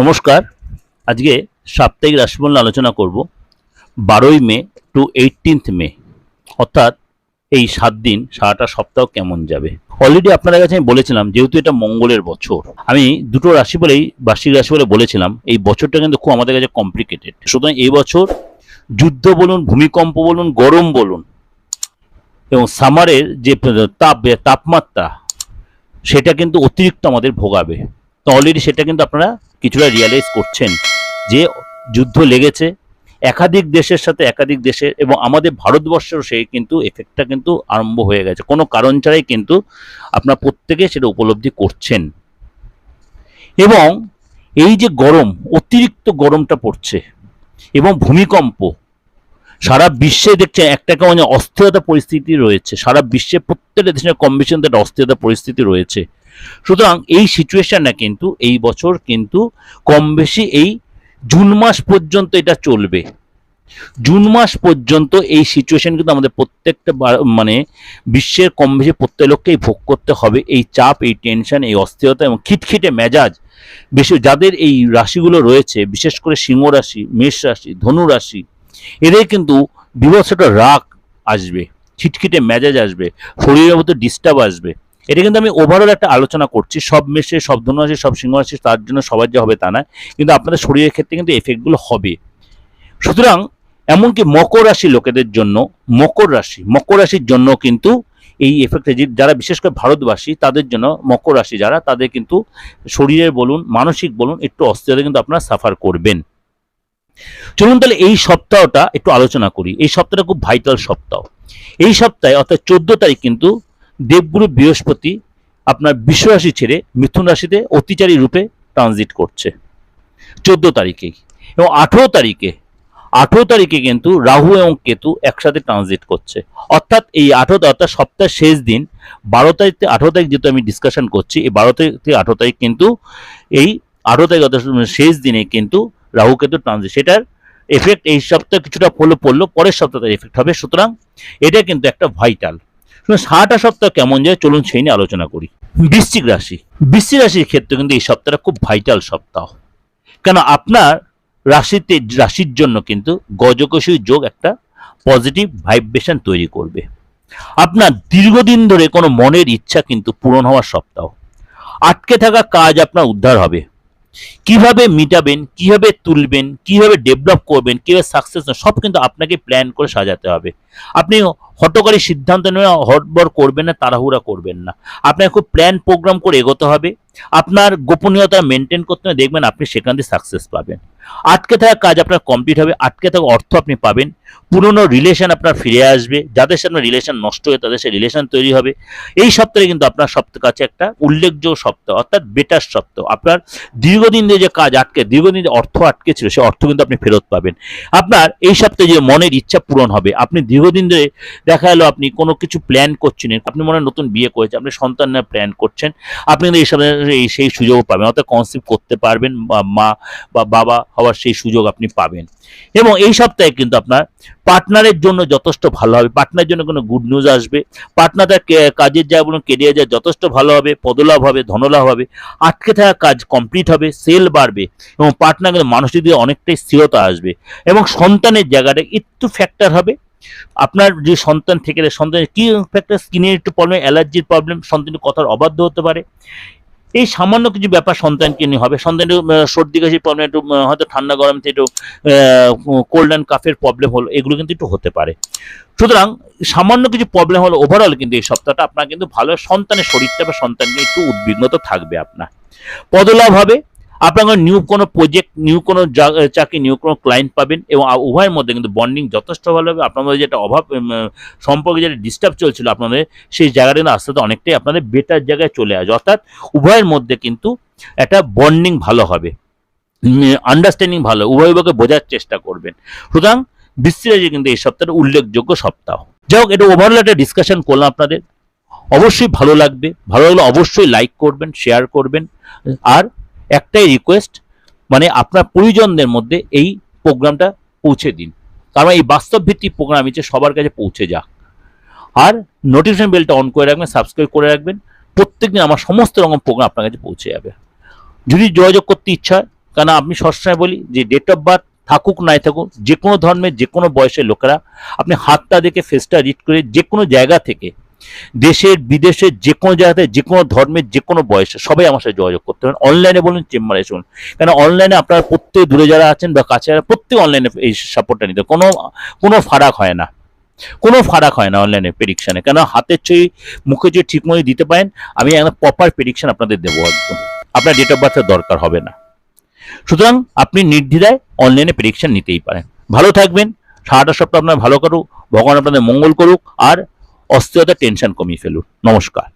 নমস্কার। আজকে সাপ্তাহিক রাশিফল আলোচনা করব। বারোই মে টু এইটিনথ মে। অর্থাৎ এই সাত দিন, সারাটা সপ্তাহ কেমন যাবে? অলরেডি আপনাদের কাছে আমি বলেছিলাম, যেহেতু এটা মঙ্গলের বছর, আমি দুটো রাশি বলেই, বার্ষিক রাশি বলে বলেছিলাম, এই বছরটা কিন্তু খুব আমাদের কাছে কমপ্লিকেটেড সুতরাং এই বছর যুদ্ধ বলুন, ভূমিকম্প বলুন, গরম বলুন, এবং সামারের যে তাপ, তাপমাত্রা, সেটা কিন্তু অতিরিক্ত আমাদের ভোগাবে। তো অলরেডি সেটা কিন্তু আপনারা কিছুটা রিয়ালাইজ করছেন যে যুদ্ধ লেগেছে, একাধিক দেশের সাথে একাধিক দেশের এবং আমাদের ভারতবর্ষেরও সেই কিন্তু এফেক্টটা কিন্তু আরম্ভ হয়ে গেছে। কোনো কারণ ছাড়াই কিন্তু আপনার প্রত্যেকে সেটা উপলব্ধি করছেন। এবং এই যে গরম, অতিরিক্ত গরমটা পড়ছে এবং ভূমিকম্প, সারা বিশ্বে দেখছে একটা কেমন অস্থিরতা পরিস্থিতি রয়েছে। সারা বিশ্বে প্রত্যেকটা দেশের কম বেশি অস্থিরতা পরিস্থিতি রয়েছে। সুতরাং এই সিচুয়েশনটা কিন্তু, এই বছর কিন্তু কম বেশি এই জুন মাস পর্যন্ত এটা চলবে। জুন মাস পর্যন্ত এই সিচুয়েশন কিন্তু আমাদের প্রত্যেকটা মানে বিশ্বের কম বেশি প্রত্যেক লোককেই ভোগ করতে হবে। এই চাপ, এই টেনশন এই অস্থিরতা এবং খিটখিটে মেজাজ বেশি যাদের এই রাশিগুলো রয়েছে, বিশেষ করে সিংহ রাশি, মেষ রাশি, ধনু রাশি, এদের কিন্তু বিভৎস একটা রাগ আসবে, খিটখিটে মেজাজ আসবে, শরীরের মধ্যে ডিস্টার্ব আসবে। এটা কিন্তু আমি ওভারঅল একটা আলোচনা করছি। সব মেশে সব ধনু রাশি সব সিংহ রাশি তার জন্য সবার যে হবে তা না কিন্তু আপনাদের শরীরের ক্ষেত্রে কিন্তু এফেক্টগুলো হবে। সুতরাং এমনকি মকর রাশি লোকেদের জন্য, মকর রাশি, মকর রাশির জন্য কিন্তু এই এফেক্টে যারা বিশেষ করে ভারতবাসী, তাদের জন্য মকর রাশি যারা, তাদের কিন্তু শরীরের বলুন, মানসিক বলুন, একটু অস্থিরতা কিন্তু আপনারা সাফার করবেন। চলুন তাহলে এই সপ্তাহটা একটু আলোচনা করি। এই সপ্তাহটা খুব ভাইটাল সপ্তাহ। এই সপ্তাহে অর্থাৎ চোদ্দ তারিখ কিন্তু দেবগুরু বৃহস্পতি আপনার বিশ্ব রাশি ছেড়ে মিথুন রাশিতে অতিচারী রূপে ট্রানজিট করছে। চোদ্দ তারিখেই এবং আঠেরো তারিখে আঠেরো তারিখে কিন্তু রাহু এবং কেতু একসাথে ট্রানজিট করছে। অর্থাৎ এই আঠেরো অর্থাৎ সপ্তাহের শেষ দিন, বারো তারিখ থেকে আঠেরো তারিখ যেহেতু আমি ডিসকাশন করছি, এই বারো তারিখ থেকে আঠেরো তারিখ কিন্তু এই আঠেরো তারিখ, অর্থাৎ শেষ দিনে কিন্তু রাহু কেতু ট্রানজিট সেটার এফেক্ট এই সপ্তাহে কিছুটা পড়ল পড়ল, পরের সপ্তাহে এফেক্ট হবে। সুতরাং এটা কিন্তু একটা ভাইটাল সারাটা সপ্তাহ কেমন যায়? চলুন সেই নিয়ে আলোচনা করি। বৃশ্চিক রাশি। বৃশ্চিক রাশির ক্ষেত্রে কিন্তু এই সপ্তাহটা খুব ভাইটাল সপ্তাহ। কেন? আপনার রাশিতে, রাশির জন্য কিন্তু গজকষী যোগ একটা পজিটিভ ভাইব্রেশন তৈরি করবে। আপনার দীর্ঘদিন ধরে কোনো মনের ইচ্ছা কিন্তু পূরণ হওয়ার সপ্তাহ। আটকে থাকা কাজ আপনার উদ্ধার হবে। কীভাবে মিটাবেন, কীভাবে তুলবেন, কীভাবে ডেভেলপ করবেন, কীভাবে সাকসেস সব কিন্তু আপনাকে প্ল্যান করে সাজাতে হবে। আপনি হটকারী সিদ্ধান্ত নিয়ে হটবর করবেন না, তাড়াহুড়া করবেন না। আপনাকে খুব প্ল্যান প্রোগ্রাম করে এগোতে হবে। আপনার গোপনীয়তা মেনটেন করতে হবে। দেখবেন আপনি সেখান থেকে সাকসেস পাবেন। আটকে থাকা কাজ আপনার কমপ্লিট হবে। আটকে থাকা অর্থ আপনি পাবেন। পুরনো রিলেশন আপনার ফিরে আসবে। যাদের সাথে রিলেশন নষ্ট হয়ে তাদের সাথে রিলেশন তৈরি হবে। এই সপ্তাহে কিন্তু আপনার সপ্তাহ কাছে একটা উল্লেখযোগ্য সপ্তাহ, অর্থাৎ বেটার সপ্তাহ। আপনার দীর্ঘদিন ধরে যে কাজ আটকে, দীর্ঘদিন যে অর্থ আটকে ছিল, সে অর্থ কিন্তু আপনি ফেরত পাবেন। আপনার এই সপ্তাহে যে মনের ইচ্ছা পূরণ হবে, আপনি দীর্ঘদিন ধরে দেখা গেলো আপনি কোনো কিছু প্ল্যান করছেন, আপনি মনে নতুন বিয়ে করেছেন, আপনি সন্তান নেওয়ার প্ল্যান করছেন, আপনি কিন্তু এই এই সেই সুযোগ পাবেন, অর্থাৎ কনসিভ করতে পারবেন মা বা বাবা হওয়ার সেই সুযোগ আপনি পাবেন। এবং এই সপ্তাহে কিন্তু আপনার পার্টনারের জন্য যথেষ্ট ভালো হবে পার্টনারের জন্য কোনো গুড নিউজ আসবে পার্টনার তার কাজের যা বলুন কেরিয়ার যা যথেষ্ট ভালো হবে, পদলাভ হবে, ধনলাভ হবে, আটকে থাকা কাজ কমপ্লিট হবে সেল বাড়বে, এবং পার্টনার কিন্তু মানসিক দিকে অনেকটাই স্থিরতা আসবে, এবং সন্তানের জায়গাটা একটু ফ্যাক্টর হবে আপনার যে সন্তান থেকে সন্তানের কি ফ্যাক্টর স্কিনের একটু প্রবলেম অ্যালার্জির প্রবলেম সন্তানের কথার অবাধ্য হতে পারে। এই সামান্য কিছু ব্যাপার সন্তানকে নিয়ে হবে। সন্তানের সর্দি কাশির প্রবলেম একটু হয়তো ঠান্ডা গরম থেকে একটু কোল্ড অ্যান্ড কাফের প্রবলেম হলো, এগুলো কিন্তু একটু হতে পারে। সুতরাং সামান্য কিছু প্রবলেম হলো ওভারঅল কিন্তু এই সপ্তাহটা আপনার কিন্তু ভালো সন্তানের শরীরটা বা সন্তানকে একটু উদ্বিগ্নতা থাকবে আপনার। পদলাভ হবে। আপনার নিউ কোনো প্রজেক্ট নিউ কোনো চাকরি নিউ কোনো ক্লায়েন্ট পাবেন এবং উভয়ের মধ্যে কিন্তু বন্ডিং যথেষ্ট ভালো হবে। মধ্যে যেটা অভাব সম্পর্কে যেটা ডিস্টার্ব চলছিল আপনাদের, সেই জায়গাটা কিন্তু আস্তে আস্তে অনেকটাই আপনাদের বেটার জায়গায় চলে আসবে। অর্থাৎ উভয়ের মধ্যে কিন্তু একটা বন্ডিং ভালো হবে। আন্ডারস্ট্যান্ডিং ভালো, উভয় উভয়কে বোঝার চেষ্টা করবেন। সুতরাং বৃষ্টিরাজি কিন্তু এই সপ্তাহের উল্লেখযোগ্য সপ্তাহ। যাই হোক, এটা ওভারঅল একটা ডিসকাশন করলাম আপনাদের। অবশ্যই ভালো লাগবে। ভালো লাগলে অবশ্যই লাইক করবেন শেয়ার করবেন। আর একটাই রিকোয়েস্ট মানে আপনার পরিজনদের মধ্যে এই প্রোগ্রামটা পৌঁছে দিন। কারণ এই বাস্তব ভিত্তিক প্রোগ্রাম হচ্ছে সবার কাছে পৌঁছে যাক। আর নোটিফিকেশন বেলটা অন করে রাখবেন সাবস্ক্রাইব করে রাখবেন। প্রত্যেকদিন আমার সমস্ত রকম প্রোগ্রাম আপনার কাছে পৌঁছে যাবে। যদি যোগাযোগ করতে ইচ্ছা হয় কারণ আমি সবসময় বলি যে ডেট অফ বার্থ থাকুক নাই থাকুক, যে কোনো ধর্মের, যে কোনো বয়সের লোকেরা, আপনি হাতটা দেখে ফেসটা রিড করে যে কোনো জায়গা থেকে দেশের, বিদেশের যে কোনো জায়গাতে, যে কোনো ধর্মের যে কোনো বয়সে সবাই আমার সাথে যোগাযোগ করতে পারেন। অনলাইনে বলুন, চেম্বারে শুনুন। কেন অনলাইনে আপনারা প্রত্যেক দূরে যারা আছেন বা কাছে যারা, প্রত্যেক অনলাইনে এই সাপোর্টটা নিতে কোনো কোনো ফারাক হয় না। কোনো ফারাক হয় না অনলাইনে প্রেডিকশানে কেন হাতের ছবি মুখে যে ঠিক মতো দিতে পারেন। আমি একটা প্রপার প্রেডিকশান আপনাদের দেবো একদম। আপনার ডেট অফ বার্থের দরকার হবে না। সুতরাং আপনি নির্দ্বিধায় অনলাইনে প্রেডিকশান নিতেই পারেন। ভালো থাকবেন। সারাটা সপ্তাহ আপনার ভালো করুক ভগবান আপনাদের মঙ্গল করুক। আর অস্থিরতা টেনশন কমিয়ে ফেলুন। নমস্কার।